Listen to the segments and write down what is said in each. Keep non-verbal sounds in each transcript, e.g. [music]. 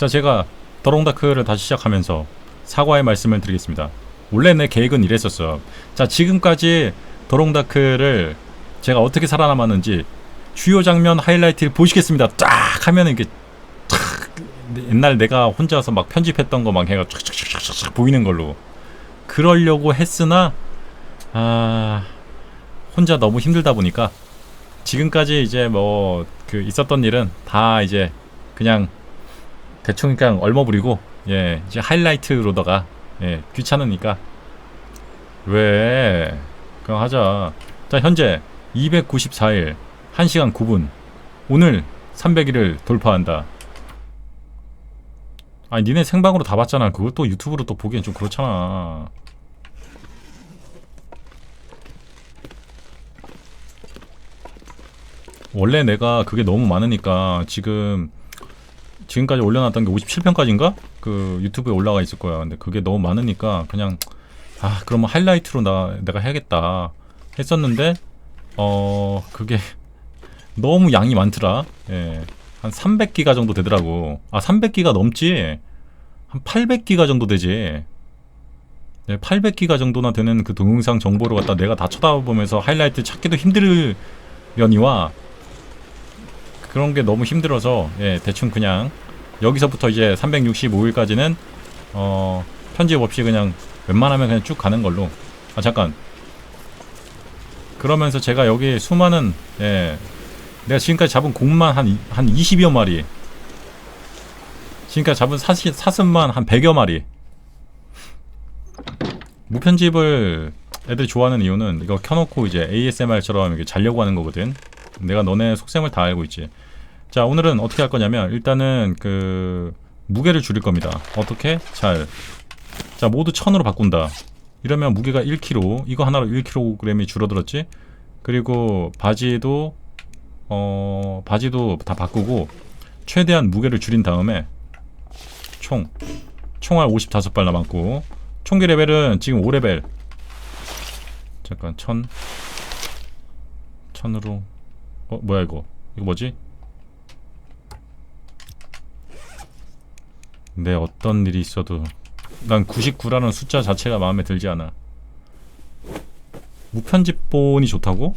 자 제가 더롱다크를 다시 시작하면서 사과의 말씀을 드리겠습니다. 원래 내 계획은 이랬었어. 자 지금까지 더롱다크를 제가 어떻게 살아남았는지 주요 장면 하이라이트를 보시겠습니다. 쫙 하면 이게 탁 옛날 내가 혼자서 막 편집했던 거 막 해가 쫙쫙쫙쫙 보이는 걸로 그러려고 했으나 아 혼자 너무 힘들다 보니까 지금까지 이제 뭐 그 있었던 일은 다 이제 그냥 대충 그냥 얼머부리고 예 이제 하이라이트로다가 예 귀찮으니까. 왜? 그냥 하자. 자 현재 294일 1시간 9분. 오늘 300일을 돌파한다. 아니 니네 생방으로 다 봤잖아. 그걸 또 유튜브로 또 보기엔 좀 그렇잖아. 원래 내가 그게 너무 많으니까 지금 지금까지 올려놨던 게 57편까지인가? 그 유튜브에 올라가 있을 거야. 근데 그게 너무 많으니까 그냥 아 그러면 하이라이트로 나 내가 해야겠다 했었는데 어 그게 [laughs] 너무 양이 많더라. 예. 한 300기가 정도 되더라고. 아 300기가 넘지. 한 800기가 정도 되지. 네, 800기가 정도나 되는 그 동영상 정보를 갖다 내가 다 쳐다보면서 하이라이트 찾기도 힘들려니와 그런 게 너무 힘들어서 예, 대충 그냥 여기서부터 이제 365일까지는 어, 편집 없이 그냥 웬만하면 그냥 쭉 가는 걸로. 아 잠깐. 그러면서 제가 여기 수많은 예, 내가 지금까지 잡은 곰만 한, 이- 한 20여 마리. 지금까지 잡은 사시, 사슴만 한 100여 마리. 무편집을 애들이 좋아하는 이유는 이거 켜놓고 이제 ASMR처럼 이렇게 자려고 하는 거거든. 내가 너네 속셈을 다 알고 있지. 자, 오늘은 어떻게 할 거냐면 일단은 그 무게를 줄일 겁니다. 어떻게? 잘. 자, 모두 1000으로 바꾼다. 이러면 무게가 1kg. 이거 하나로 1kg이 줄어들었지? 그리고 바지도 어, 바지도 다 바꾸고 최대한 무게를 줄인 다음에 총 총알 55발 남았고 총기 레벨은 지금 5레벨. 잠깐 1000 1000으로 어 뭐야 이거 이거 뭐지? 내 어떤 일이 있어도 난 99라는 숫자 자체가 마음에 들지 않아. 무편집본이 좋다고?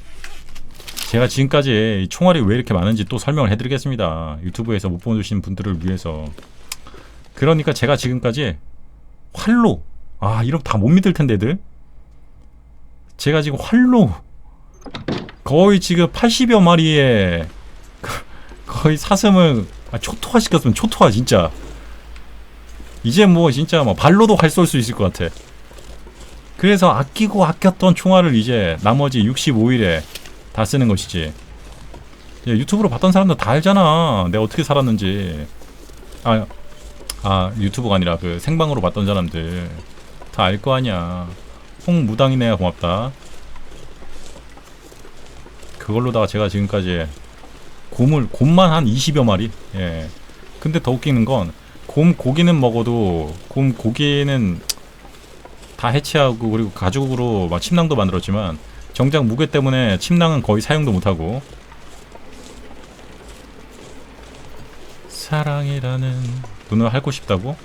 제가 지금까지 이 총알이 왜 이렇게 많은지 또 설명을 해드리겠습니다. 유튜브에서 못 보여주신 분들을 위해서. 그러니까 제가 지금까지 활로 아 이렇게 다못 믿을 텐데 애들 제가 지금 활로 거의 지금 80여 마리의 [laughs] 거의 사슴을 아, 초토화 시켰으면 초토화 진짜. 이제 뭐 진짜 뭐 발로도 활쏠수 있을 것 같아. 그래서 아끼고 아꼈던 총알을 이제 나머지 65일에 다 쓰는 것이지. 야, 유튜브로 봤던 사람들 다 알잖아. 내가 어떻게 살았는지. 아, 아 유튜브가 아니라 그 생방으로 봤던 사람들 다 알 거 아니야. 홍무당이네야 고맙다 그걸로다가 제가 지금까지 곰을 곰만 한 20여 마리. 예. 근데 더 웃기는 건 곰 고기는 먹어도 곰 고기는 다 해체하고 그리고 가죽으로 막 침낭도 만들었지만 정작 무게 때문에 침낭은 거의 사용도 못 하고 사랑이라는 눈을 핥고 싶다고?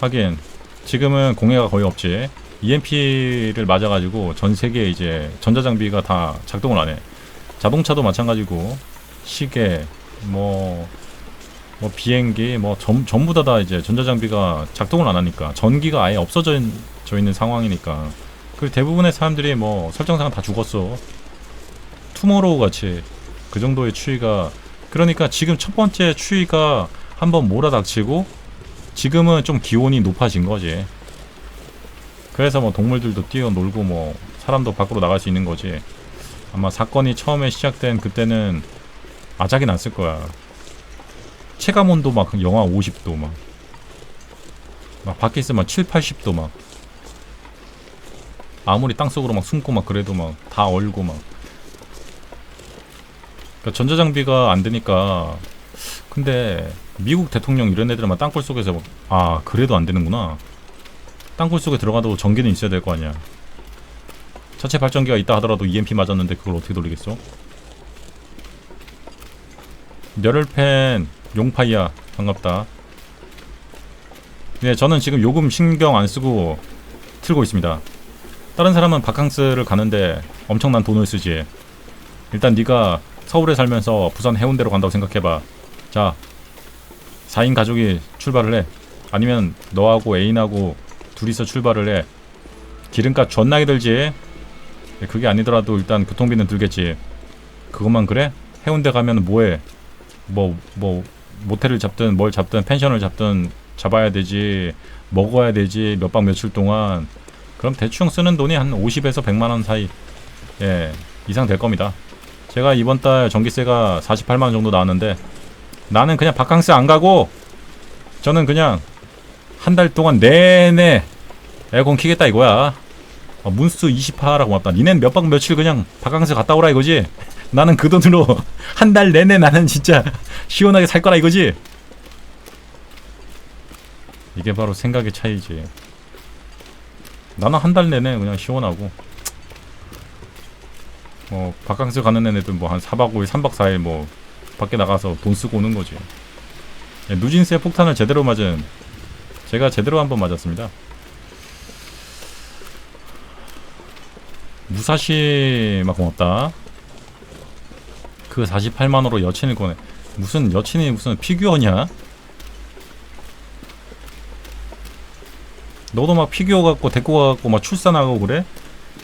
하긴 지금은 공해가 거의 없지. EMP를 맞아가지고 전 세계 이제 전자장비가 다 작동을 안 해. 자동차도 마찬가지고 시계 뭐, 뭐 비행기 뭐 전, 전부 다 다 이제 전자장비가 작동을 안 하니까 전기가 아예 없어져 있, 져 있는 상황이니까 그 대부분의 사람들이 뭐 설정상 다 죽었어. 투모로우 같이 그 정도의 추위가 그러니까 지금 첫 번째 추위가 한번 몰아닥치고 지금은 좀 기온이 높아진 거지. 그래서 뭐 동물들도 뛰어놀고 뭐 사람도 밖으로 나갈 수 있는 거지. 아마 사건이 처음에 시작된 그때는 아작이 났을 거야. 체감 온도 막 영하 50도 막. 막 밖에 있으면 7, 80도 막. 아무리 땅속으로 막 숨고 막 그래도 막 다 얼고 막. 그러니까 전자장비가 안 되니까 근데 미국 대통령 이런 애들만 땅굴 속에서 막, 아 그래도 안 되는구나. 땅굴 속에 들어가도 전기는 있어야 될 거 아니야. 자체 발전기가 있다 하더라도 EMP 맞았는데 그걸 어떻게 돌리겠어? 열혈팬 용파이야 반갑다. 네, 저는 지금 요금 신경 안 쓰고 틀고 있습니다. 다른 사람은 바캉스를 가는데 엄청난 돈을 쓰지. 일단 네가 서울에 살면서 부산 해운대로 간다고 생각해봐. 자, 4인 가족이 출발을 해. 아니면 너하고 애인하고 둘이서 출발을 해. 기름값 존나게 들지. 네, 그게 아니더라도 일단 교통비는 들겠지. 그것만 그래? 해운대 가면 뭐해? 뭐, 뭐, 모텔을 잡든 뭘 잡든 펜션을 잡든 잡아야 되지. 먹어야 되지. 몇 박 며칠 동안. 그럼 대충 쓰는 돈이 한 50에서 100만 원 사이. 예, 이상 될 겁니다. 제가 이번 달 전기세가 48만 원 정도 나왔는데 나는 그냥 바캉스 안 가고 저는 그냥 한 달 동안 내내 에어컨 키겠다 이거야. 어, 문수 28하라고 맞다. 니넨 몇 박 며칠 그냥 바캉스 갔다 오라 이거지. 나는 그 돈으로 [laughs] 한 달 내내 나는 진짜 [laughs] 시원하게 살 거라 이거지. 이게 바로 생각의 차이지. 나는 한 달 내내 그냥 시원하고 뭐 바캉스 가는 애들 뭐 한 4박 5일, 3박 4일 뭐 밖에 나가서 돈 쓰고 오는 거지. 예, 누진세 폭탄을 제대로 맞은 제가 제대로 한번 맞았습니다. 무사시 막 고맙다. 그 48만원으로 여친을 꺼내. 무슨 여친이 무슨 피규어냐? 너도 막 피규어 갖고 데리고 가갖고 막 출산하고 그래?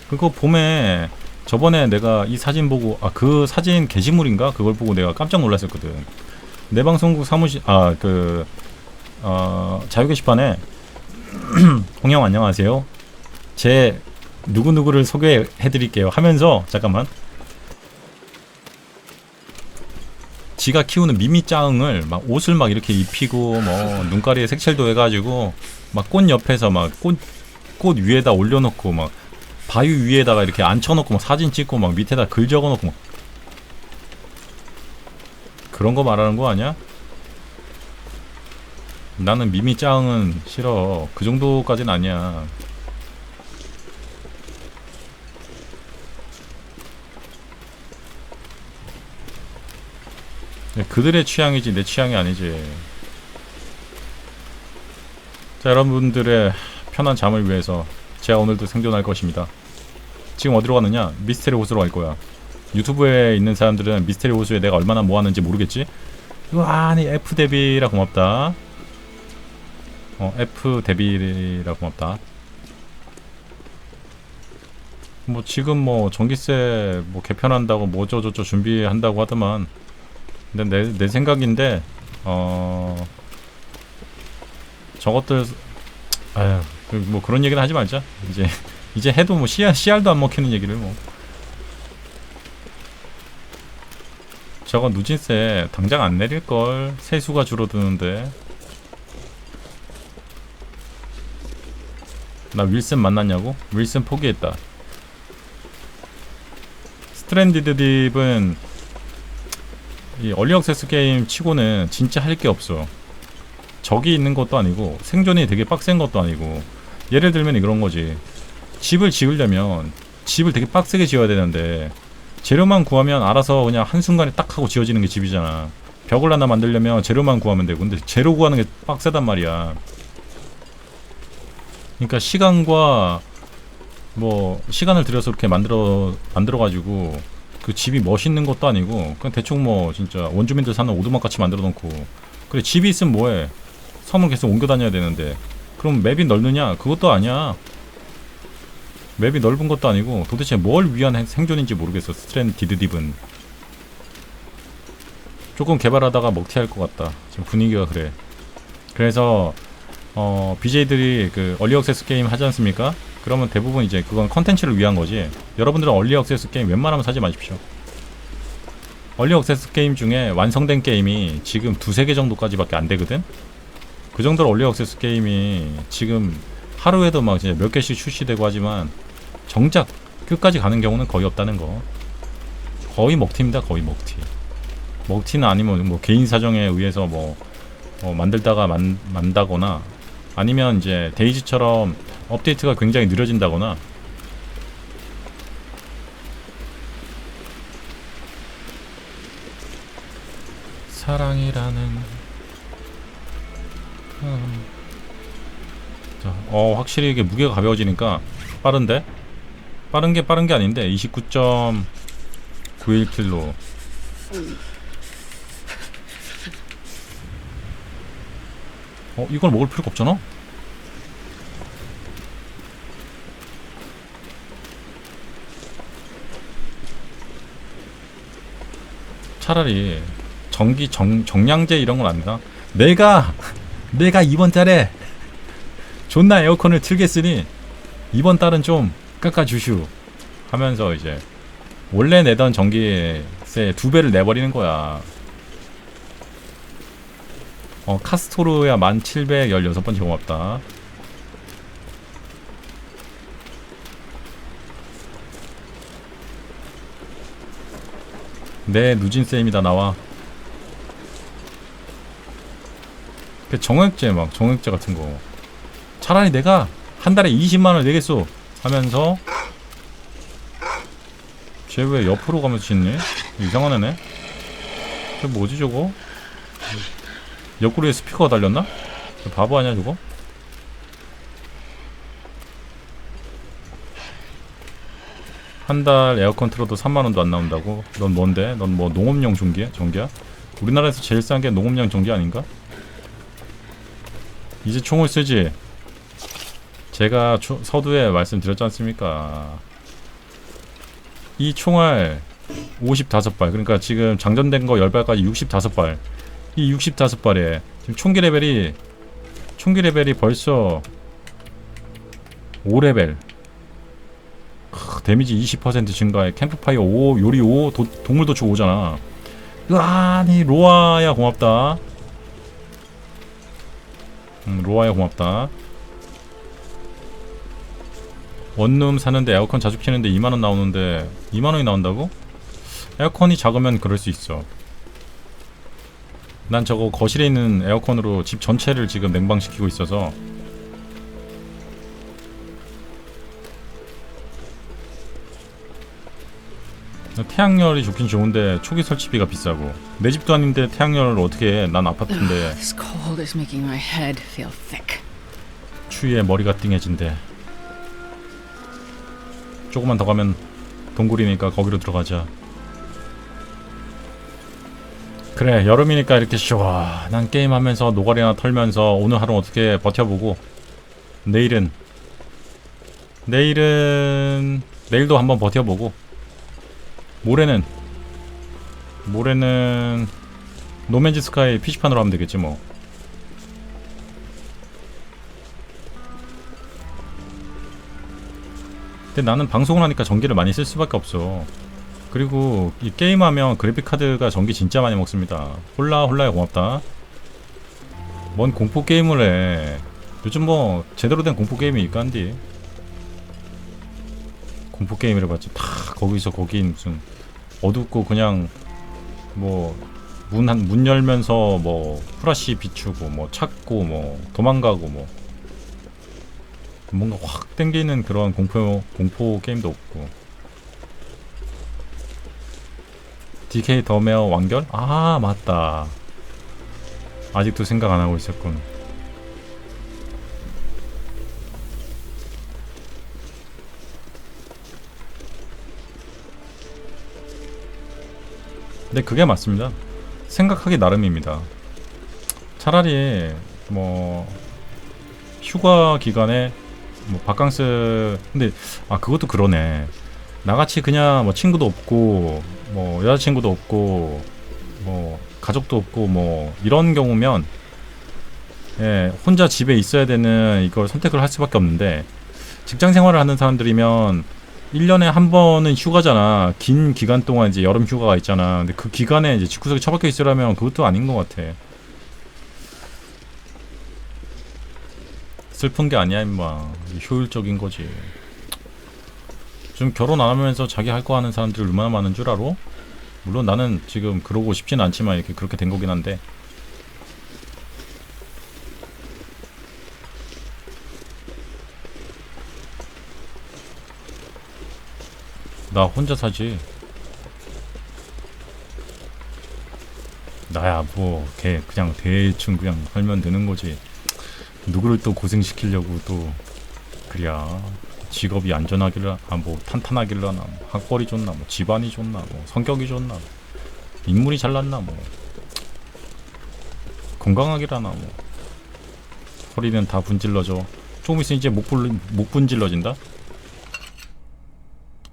그거 봄에 저번에 내가 이 사진 보고 아 그 사진 게시물인가? 그걸 보고 내가 깜짝 놀랐었거든. 내 방송국 사무실 아그 어, 자유 게시판에 [clears throat] 홍영 안녕하세요. 제 누구누구를 소개해 드릴게요. 하면서 잠깐만. 지가 키우는 미미짱을 막 옷을 막 이렇게 입히고 뭐 눈가리에 색칠도 해가지고 막 꽃 옆에서 막 꽃 꽃 위에다 올려놓고 막 바위 위에다가 이렇게 앉혀놓고 막 사진 찍고 막 밑에다 글 적어놓고 막. 그런 거 말하는 거 아니야? 나는 미미짱은 싫어. 그 정도까진 아니야 그들의 취향이지 내 취향이 아니지. 자 여러분들의 편한 잠을 위해서 제가 오늘도 생존할 것입니다. 지금 어디로 가느냐? 미스테리 호수로 갈 거야. 유튜브에 있는 사람들은 미스테리 호수에 내가 얼마나 모았는지 모르겠지? 이거 아니 F 데비라 고맙다. 어 F 데비라 고맙다. 뭐 지금 뭐 전기세 뭐 개편한다고 뭐저저저 준비한다고 하더만 근데 내, 내 생각인데 어 저것들 아유 그뭐 그런 얘기는 하지 말자. 이제 이제 해도 뭐 씨알 씨알도 안 먹히는 얘기를 뭐. 저거 누진세 당장 안 내릴 걸. 세수가 줄어드는데. 나 윌슨 만났냐고? 윌슨 포기했다. 스트랜디드 딥은 이 얼리 액세스 게임 치고는 진짜 할 게 없어. 적이 있는 것도 아니고 생존이 되게 빡센 것도 아니고 예를 들면 이런 거지. 집을 지으려면 집을 되게 빡세게 지어야 되는데 재료만 구하면 알아서 그냥 한순간에 딱 하고 지어지는 게 집이잖아. 벽을 하나 만들려면 재료만 구하면 되고 근데 재료 구하는 게 빡세단 말이야. 그러니까 시간과 뭐 시간을 들여서 이렇게 만들어 만들어 가지고 그 집이 멋있는 것도 아니고 그냥 대충 뭐 진짜 원주민들 사는 오두막 같이 만들어 놓고 그래 집이 있으면 뭐해? 섬을 계속 옮겨 다녀야 되는데 그럼 맵이 넓느냐? 그것도 아니야. 맵이 넓은 것도 아니고 도대체 뭘 위한 행- 생존인지 모르겠어 스트랜 디드딥은. 조금 개발하다가 먹튀할 것 같다. 지금 분위기가 그래. 그래서 어 BJ들이 그 얼리 액세스 게임 하지 않습니까? 그러면 대부분 이제 그건 컨텐츠를 위한 거지. 여러분들은 얼리 액세스 게임 웬만하면 사지 마십시오. 얼리 액세스 게임 중에 완성된 게임이 지금 두세 개 정도까지밖에 안 되거든? 그 정도로 얼리 액세스 게임이 지금 하루에도 막 진짜 몇 개씩 출시되고 하지만 정작 끝까지 가는 경우는 거의 없다는 거. 거의 먹튀입니다, 거의 먹튀. 먹튀는 아니면 뭐 개인 사정에 의해서 뭐, 뭐 만들다가 만, 만다거나 아니면 이제 데이지처럼 업데이트가 굉장히 느려진다거나. 사랑이라는 음, 어 확실히 이게 무게가 가벼워지니까 빠른데? 빠른 게 빠른 게 아닌데 29.91kg 어 이걸 먹을 필요가 없잖아 차라리 전기 정, 정량제 이런 건 아니다 내가 내가 이번 달에 존나 에어컨을 틀겠으니 이번 달은 좀 깎아주슈 하면서 이제 원래 내던 전기세 두 배를 내버리는 거야. 어 카스토르야 1716번째 고맙다. 내 누진쌤이다 나와. 그 정액제 막 정액제 같은 거. 차라리 내가 한 달에 20만 원 내겠소 하면서 쟤 왜 옆으로 가면서 짖니? 이상한 애네. 저 뭐지 저거? 옆구리에 스피커가 달렸나? 저 바보 아니야 저거? 한 달 에어컨 틀어도 3만 원도 안 나온다고? 넌 뭔데? 넌 뭐 농업용 전기야? 전기야? 우리나라에서 제일 싼 게 농업용 전기 아닌가? 이제 총을 쓰지. 제가 초- 서두에 말씀드렸지 않습니까? 이 총알 55발 그러니까 지금 장전된 거 10발까지 65발 이 65발에 지금 총기 레벨이 총기 레벨이 벌써 5레벨 크, 데미지 20% 증가에 캠프파이어 5 요리 5 도, 동물 도축 5잖아. 으아니 로아야 고맙다. 음, 로아야 고맙다. 원룸 사는데 에어컨 자주 키는데 2만원 나오는데 2만원이 나온다고? 에어컨이 작으면 그럴 수 있어. 난 저거 거실에 있는 에어컨으로 집 전체를 지금 냉방시키고 있어서 태양열이 좋긴 좋은데 초기 설치비가 비싸고 내 집도 아닌데 태양열을 어떻게 해? 난 아파트인데 This cold is making my head feel thick. 추위에 머리가 띵해진대. 조금만 더 가면 동굴이니까 거기로 들어가자. 그래 여름이니까 이렇게 시원한 게임하면서 노가리나 털면서 오늘 하루 어떻게 버텨보고 내일은 내일은 내일도 한번 버텨보고 모레는 모레는 노맨즈 스카이 PC판으로 하면 되겠지 뭐 근데 나는 방송을 하니까 전기를 많이 쓸 수밖에 없어. 그리고 이 게임하면 그래픽 카드가 전기 진짜 많이 먹습니다. 홀라 홀라야 고맙다. 뭔 공포 게임을 해. 요즘 뭐 제대로 된 공포 게임이 있간디. 공포 게임이라 봤지. 다 거기서 거기 무슨 어둡고 그냥 뭐 문 한 문 열면서 뭐 프라시 비추고 뭐 찾고 뭐 도망가고 뭐. 뭔가 확 땡기는 그런 공포 공포 게임도 없고. DK 더메어 완결? 아 맞다. 아직도 생각 안 하고 있었군 네 그게 맞습니다. 생각하기 나름입니다. 차라리 뭐 휴가 기간에 뭐 바캉스 근데 아 그것도 그러네. 나같이 그냥 뭐 친구도 없고 뭐 여자친구도 없고 뭐 가족도 없고 뭐 이런 경우면 예 혼자 집에 있어야 되는 이걸 선택을 할 수밖에 없는데 직장 생활을 하는 사람들이면 1년에 한 번은 휴가잖아. 긴 기간 동안 이제 여름 휴가가 있잖아. 근데 그 기간에 이제 집구석에 처박혀 있으라면 그것도 아닌 것 같아. 슬픈 게 아니야 임마. 효율적인 거지. 좀 결혼 안 하면서 자기 할 거 하는 사람들이 얼마나 많은 줄 알아? 물론 나는 지금 그러고 싶진 않지만 이렇게 그렇게 된 거긴 한데 나 혼자 사지. 나야 뭐 걔 그냥 대충 그냥 살면 되는 거지. 누구를 또 고생시키려고 또 그래야 직업이 안전하길라 아뭐 탄탄하길라나 뭐 학벌이 좋나 뭐 집안이 좋나 뭐 성격이 좋나 뭐 인물이 잘났나 뭐. 건강하기라나 뭐. 허리는 다 분질러져. 조금 있으면 이제 목, 불, 목 분질러진다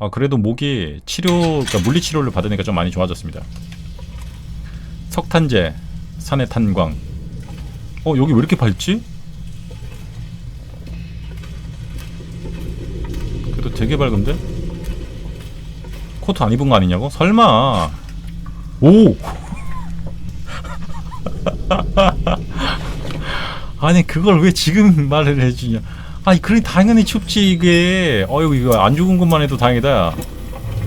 아 그래도 목이 치료 그러니까 물리 치료를 받으니까 좀 많이 좋아졌습니다 석탄재 산의 탄광 어 여기 왜 이렇게 밝지? 그래도 되게 밝은데? 코트 안 입은 거 아니냐고? 설마 오! [laughs] 아니 그걸 왜 지금 말을 해주냐 아니 그래 당연히 춥지 이게. 어이구 이거 안 죽은 것만 해도 다행이다.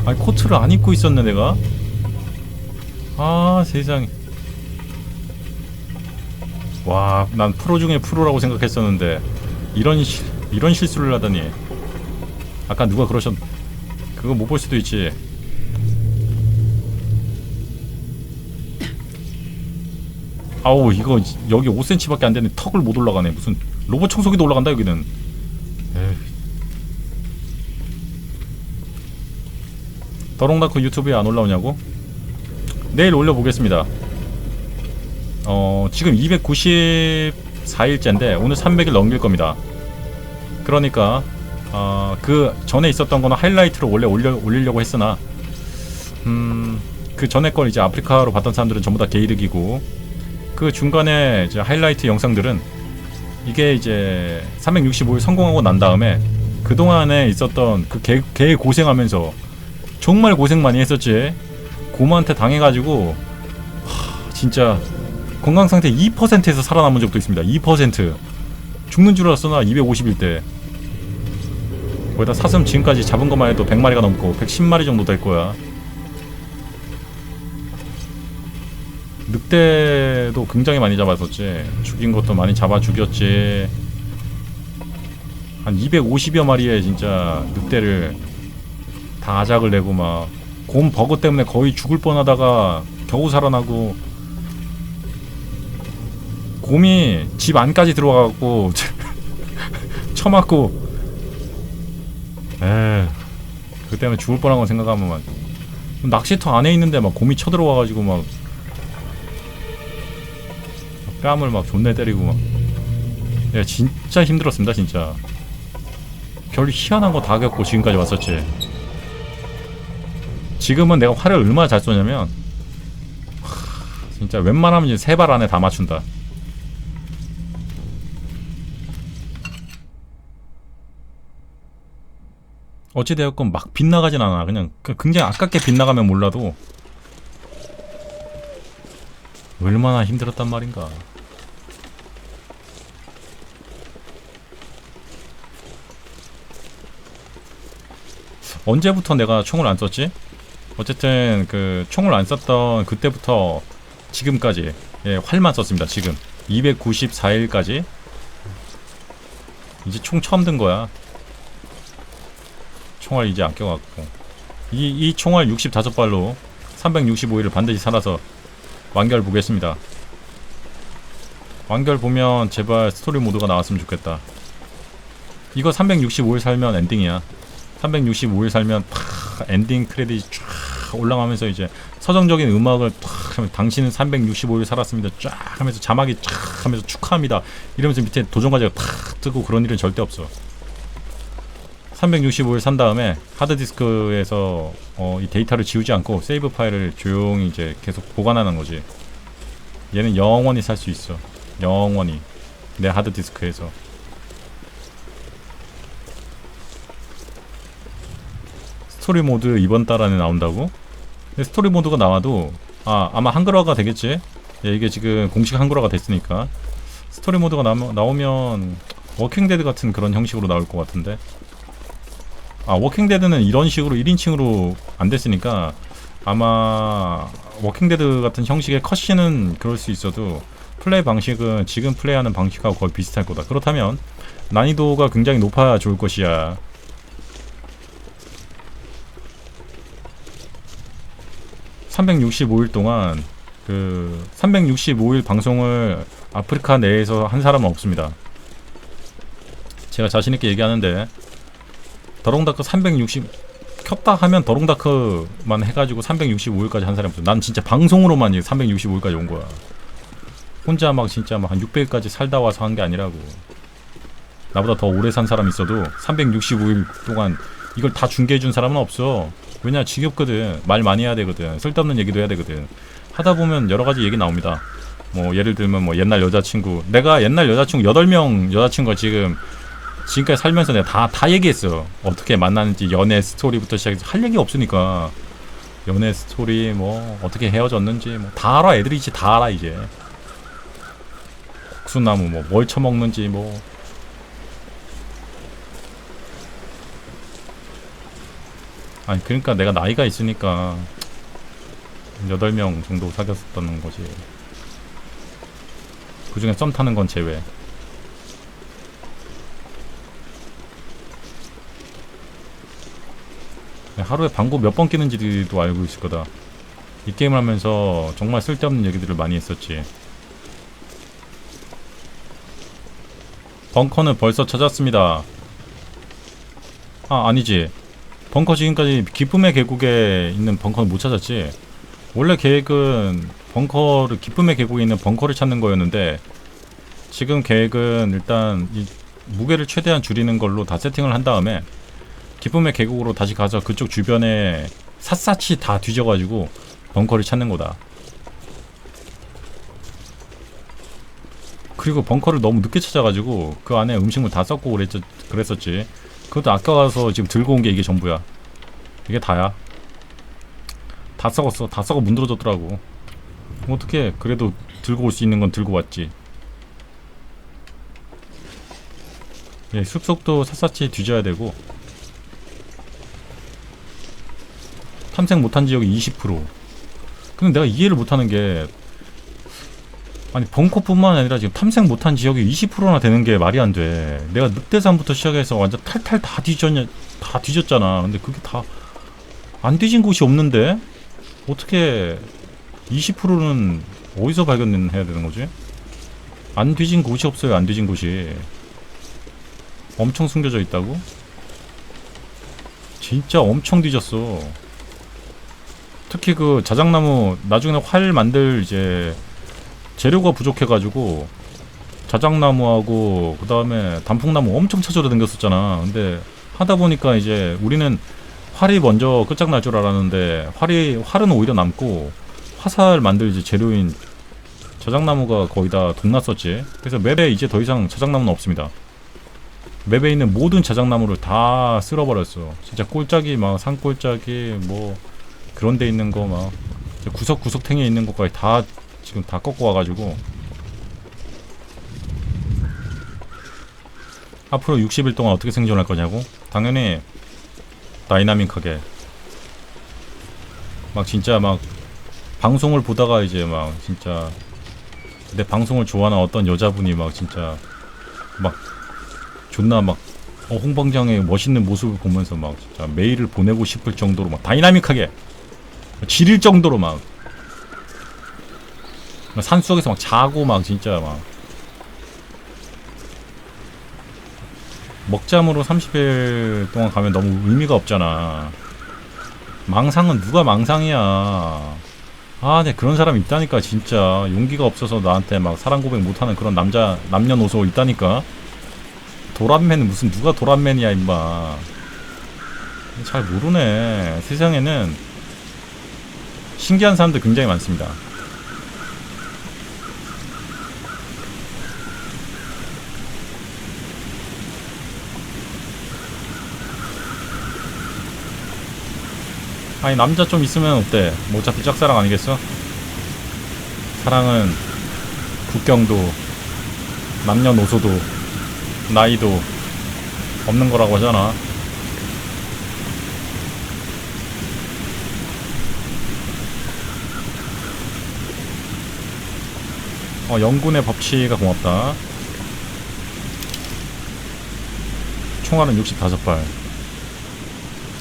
아니 코트를 안 입고 있었네 내가. 아 세상에. 와 난 프로 중에 프로라고 생각했었는데. 이런 시, 이런 실수를 하다니. 아까 누가 그러셨 그거 못 볼 수도 있지. 아우 이거 여기 5cm밖에 안 되는 턱을 못 올라가네. 무슨 로봇 청소기도 올라간다 여기는 에휴. 더롱다크 유튜브에 안 올라오냐고? 내일 올려보겠습니다 어 지금 294일째인데 오늘 300일 넘길 겁니다 그러니까 어, 그 전에 있었던 거는 하이라이트로 원래 올려, 올리려고 했으나 음, 그 전에 걸 이제 아프리카로 봤던 사람들은 전부 다 게이득이고 그 중간에 이제 하이라이트 영상들은 이게 이제 365일 성공하고 난 다음에 그 동안에 있었던 그 개, 개 고생하면서 정말 고생 많이 했었지 고모한테 당해가지고 하, 진짜 건강 상태 2%에서 살아남은 적도 있습니다. 2% 죽는 줄 알았어 나 250일 때 거기다 사슴 지금까지 잡은 것만 해도 100마리가 넘고 110마리 정도 될 거야. 늑대도 굉장히 많이 잡았었지. 죽인 것도 많이 잡아 죽였지. 한 250여 마리의 진짜 늑대를 다 아작을 내고 막 곰 버그 때문에 거의 죽을 뻔하다가 겨우 살아나고 곰이 집 안까지 들어가고 [laughs] 쳐맞고. 에 그 때문에 죽을 뻔한 거 생각하면 막 낚시터 안에 있는데 막 곰이 쳐들어와가지고 막 뺨을 막 존내 때리고 막. 야, 진짜 힘들었습니다 진짜. 별 희한한 거 다 겪고 지금까지 왔었지 지금은 내가 활을 얼마나 잘 쏘냐면 하, 진짜 웬만하면 이제 세 발 안에 다 맞춘다. 어찌되었건 막 빗나가진 않아. 그냥 그- 굉장히 아깝게 빗나가면 몰라도 얼마나 힘들었단 말인가. 언제부터 내가 총을 안 썼지? 어쨌든 그 총을 안 썼던 그때부터 지금까지 예, 활만 썼습니다 지금. 294일까지. 이제 총 처음 든 거야. 총알 이제 아껴갖고. 이, 이 총알 65발로 365일을 반드시 살아서 완결 보겠습니다. 완결 보면 제발 스토리 모드가 나왔으면 좋겠다. 이거 365일 살면 엔딩이야. 365일 살면 팍 엔딩 크레딧이 쫙 올라가면서 이제 서정적인 음악을 탁 하면 당신은 365일 살았습니다 쫙 하면서 자막이 쫙 하면서 축하합니다 이러면서 밑에 도전과제가 탁 뜨고 그런 일은 절대 없어 365일 산 다음에 하드디스크에서 어, 이 데이터를 지우지 않고 세이브 파일을 조용히 이제 계속 보관하는 거지. 얘는 영원히 살 수 있어. 영원히 내 하드디스크에서. 스토리 모드 이번 달 안에 나온다고? 근데 스토리 모드가 나와도 아 아마 한글화가 되겠지? 예, 이게 지금 공식 한글화가 됐으니까 스토리 모드가 나오면, 나오면 워킹데드 같은 그런 형식으로 나올 것 같은데 아 워킹데드는 이런 식으로 1인칭으로 안 됐으니까 아마 워킹데드 같은 형식의 컷신은 그럴 수 있어도 플레이 방식은 지금 플레이하는 방식하고 거의 비슷할 거다 그렇다면 난이도가 굉장히 높아 좋을 것이야 (365일) 동안 그 (365일) 방송을 아프리카 내에서 한 사람은 없습니다. 제가 자신있게 얘기하는데 더롱다크 360 켰다 하면 더롱다크만 해가지고 365일까지 한 사람이 없어 난 진짜 방송으로만 365일까지 온 거야. 혼자 막 진짜 막 한 600일까지 살다 와서 한 게 아니라고. 나보다 더 오래 산 사람 있어도 365일 동안 이걸 다 중계해 준 사람은 없어 왜냐 지겹거든 말 많이 해야 되거든 쓸데없는 얘기도 해야 되거든 하다 보면 여러 가지 얘기 나옵니다 뭐 예를 들면 뭐 옛날 여자친구 내가 옛날 여자친구 8명 여자친구가 지금 지금까지 살면서 내가 다, 다 얘기했어. 어떻게 만났는지, 연애 스토리부터 시작해서 할 얘기 없으니까. 연애 스토리, 뭐, 어떻게 헤어졌는지, 뭐, 다 알아. 애들이 이제 다 알아, 이제. 국수나무, 뭐, 뭘 처먹는지, 뭐. 아니, 그러니까 내가 나이가 있으니까, 8명 정도 사귀었었다는 거지. 그 중에 썸 타는 건 제외. 하루에 방구 몇 번 끼는지도 알고 있을 거다. 이 게임을 하면서 정말 쓸데없는 얘기들을 많이 했었지. 벙커는 벌써 찾았습니다. 아, 아니지. 벙커 지금까지 기쁨의 계곡에 있는 벙커는 못 찾았지. 원래 계획은 벙커를 기쁨의 계곡에 있는 벙커를 찾는 거였는데 지금 계획은 일단 이 무게를 최대한 줄이는 걸로 다 세팅을 한 다음에 기쁨의 계곡으로 다시 가서 그쪽 주변에 샅샅이 다 뒤져가지고 벙커를 찾는 거다. 그리고 벙커를 너무 늦게 찾아가지고 그 안에 음식물 다 그랬, 그랬었지. 그것도 아까워서 지금 들고 온 게 이게 전부야. 이게 다야. 다 썩었어. 다 썩어 문드러졌더라고. 어떻게 그래도 들고 올 수 있는 건 들고 왔지. 예, 숲속도 샅샅이 뒤져야 되고 탐색 못한 지역이 20%. 근데 내가 이해를 못하는 게 아니 벙커뿐만 아니라 지금 탐색 못한 지역이 20%나 되는 게 말이 안 돼. 내가 늑대산부터 시작해서 완전 탈탈 다 뒤졌냐 다 뒤졌잖아. 근데 그게 다 안 뒤진 곳이 없는데 어떻게 20%는 어디서 발견해야 되는 거지? 안 뒤진 곳이 없어요. 안 뒤진 곳이 엄청 숨겨져 있다고? 진짜 엄청 뒤졌어. 특히 그 자작나무 나중에 활 만들 이제 재료가 부족해가지고 자작나무하고 그 다음에 단풍나무 엄청 찾으러 다녔었잖아. 근데 하다 보니까 이제 우리는 활이 먼저 끝장날 줄 알았는데 활이 활은 오히려 남고 화살 만들 이제 재료인 자작나무가 거의 다 동났었지. 그래서 맵에 이제 더 이상 자작나무는 없습니다. 맵에 있는 모든 자작나무를 다 쓸어버렸어. 진짜 꼴짝이 막 산꼴짝이 뭐 그런 데 있는 거 막 구석구석탱이에 있는 것까지 다 지금 다 꺾고 와가지고. 앞으로 60일 동안 어떻게 생존할 거냐고? 당연히 다이나믹하게. 막 진짜 막 방송을 보다가 이제 막 진짜 내 방송을 좋아하는 어떤 여자분이 막 진짜 막 존나 막 어, 홍방장의 멋있는 모습을 보면서 막 진짜 메일을 보내고 싶을 정도로 막 다이나믹하게. 지릴 정도로 막 산속에서 막 자고 막 진짜 막. 먹잠으로 30일 동안 가면 너무 의미가 없잖아. 망상은 누가 망상이야? 아, 네 그런 사람 있다니까 진짜. 용기가 없어서 나한테 막 사랑 고백 못하는 그런 남자 남녀노소 있다니까. 도란맨은 무슨 누가 도란맨이야 임마. 잘 모르네. 세상에는 신기한 사람들 굉장히 많습니다 아니 남자 좀 있으면 어때 뭐 어차피 짝사랑 아니겠어? 사랑은 국경도 남녀노소도 나이도 없는 거라고 하잖아. 어, 영군의 법치가 고맙다. 총알은 65발.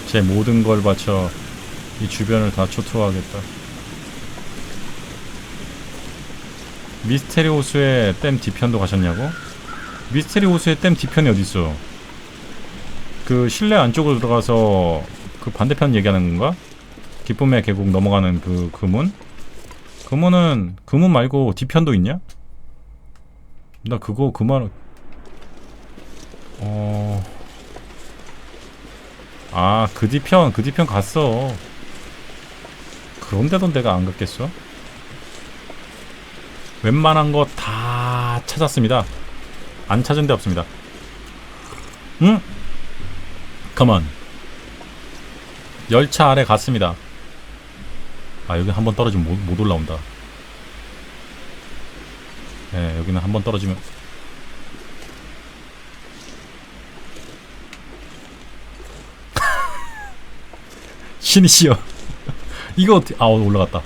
제 모든 걸 바쳐 이 주변을 다 초토화하겠다. 미스테리오스의 댐 뒤편도 가셨냐고? 미스테리 호수의 댐 뒤편이 어딨어 그 실내 안쪽으로 들어가서 그 반대편 얘기하는 건가? 기쁨의 계곡 넘어가는 그, 그 문? 그 문은 그 문 말고 뒤편도 있냐? 나 그거 그 말... 어... 아, 그 뒤편, 그 뒤편 갔어. 그런데도 내가 안 갔겠어? 웬만한 거 다 찾았습니다. 안 찾은 데 없습니다. 응? 가만. 열차 아래 갔습니다. 아, 여기 한번 떨어지면 못, 못 올라온다. 네, 여기는 한번 떨어지면. [laughs] 신이시여. 이거 어떻게, 아, 올라갔다.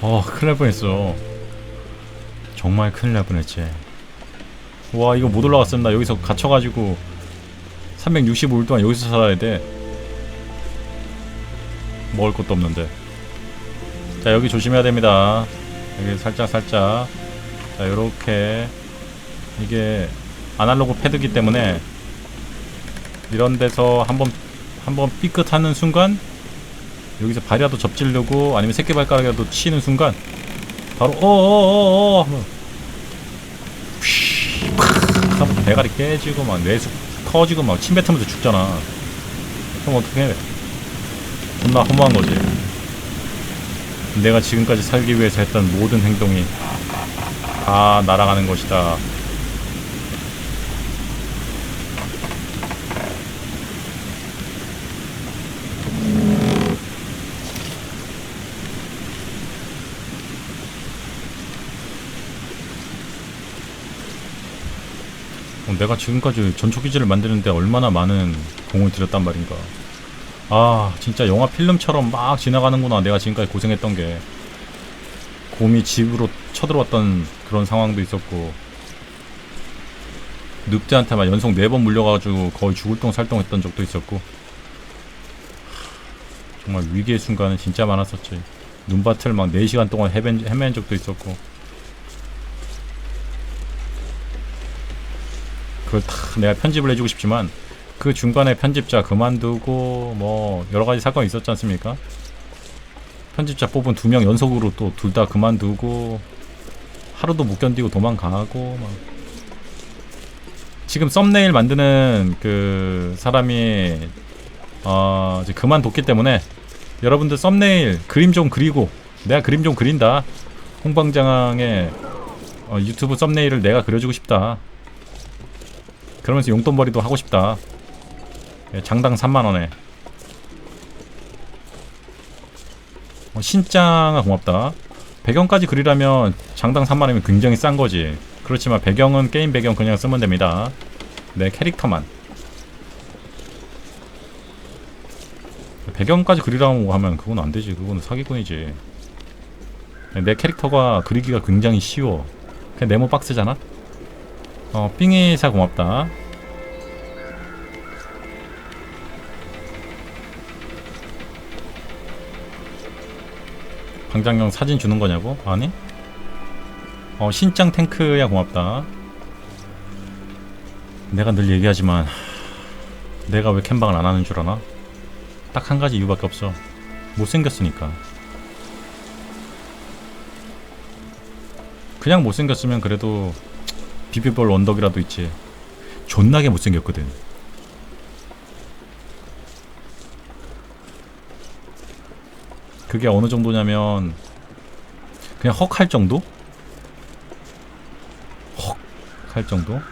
어, 큰일 날 뻔했어. 정말 큰일 날 뻔했지. 와, 이거 못 올라갔으면 나 여기서 갇혀가지고 365일 동안 여기서 살아야 돼. 먹을 것도 없는데. 자, 여기 조심해야 됩니다. 여기 살짝, 살짝. 자, 요렇게. 이게 아날로그 패드기 때문에 이런 데서 한번 한번 삐끗하는 순간 여기서 발이라도 접질르고 아니면 새끼발가락이라도 치는 순간 바로 어어어어 하면 휘, 팍 하면 대가리 깨지고 막 뇌수 터지고 막 침 뱉으면서 죽잖아. 그럼 어떻게 해? 존나 허무한 거지. 내가 지금까지 살기 위해서 했던 모든 행동이 다 날아가는 것이다 내가 지금까지 전초기지를 만드는데 얼마나 많은 공을 들였단 말인가. 아, 진짜 영화 필름처럼 막 지나가는구나. 내가 지금까지 고생했던 게. 곰이 집으로 쳐들어왔던 그런 상황도 있었고. 늑대한테 막 연속 네번 물려가지고 거의 죽을 똥 살똥 했던 적도 있었고. 정말 위기의 순간은 진짜 많았었지. 눈밭을 막 4시간 동안 헤맨, 헤맨 적도 있었고. 그걸 다 내가 편집을 해주고 싶지만 그 중간에 편집자 그만두고 뭐 여러 가지 사건이 있었지 않습니까? 편집자 뽑은 두 명 연속으로 또 둘 다 그만두고 하루도 못 견디고 도망가고 막. 지금 썸네일 만드는 그 사람이 어 이제 그만뒀기 때문에 여러분들 썸네일 그림 좀 그리고 내가 그림 좀 그린다. 홍방장의 어, 유튜브 썸네일을 내가 그려주고 싶다 그러면서 용돈벌이도 하고 싶다. 예, 장당 3만원에. 어, 신짱아 고맙다. 배경까지 그리려면 장당 3만원이면 굉장히 싼 거지. 그렇지만 배경은 게임 배경 그냥 쓰면 됩니다. 내 캐릭터만. 배경까지 그리라고 하면 그건 안 되지. 그거는 사기꾼이지. 내 캐릭터가 그리기가 굉장히 쉬워. 그냥 네모 박스잖아. 어, 삥이사 고맙다. 방장형 사진 주는 거냐고? 아니? 어, 신짱 탱크야 고맙다. 내가 늘 얘기하지만 내가 왜 캠방을 안 하는 줄 아나? 딱 한 가지 이유밖에 없어. 못생겼으니까. 그냥 못생겼으면 그래도 비비볼 원덕이라도 있지. 존나게 못생겼거든. 그게 어느 정도냐면 그냥 헉 할 정도? 헉 할 정도?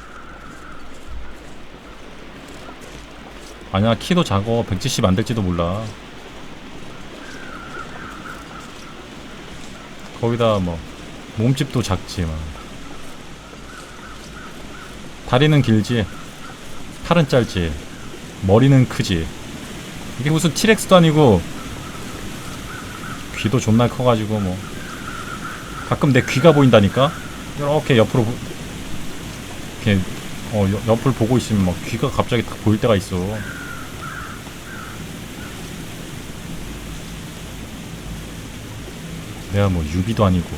아니야 키도 작어 170 안 될지도 몰라 거기다 뭐 몸집도 작지 막 다리는 길지 팔은 짧지 머리는 크지. 이게 무슨 티렉스도 아니고 귀도 존나 커가지고 뭐. 가끔 내 귀가 보인다니까? 이렇게 옆으로 보- 이렇게 어 여- 옆을 보고 있으면 막 귀가 갑자기 딱 보일 때가 있어. 내가 뭐 유비도 아니고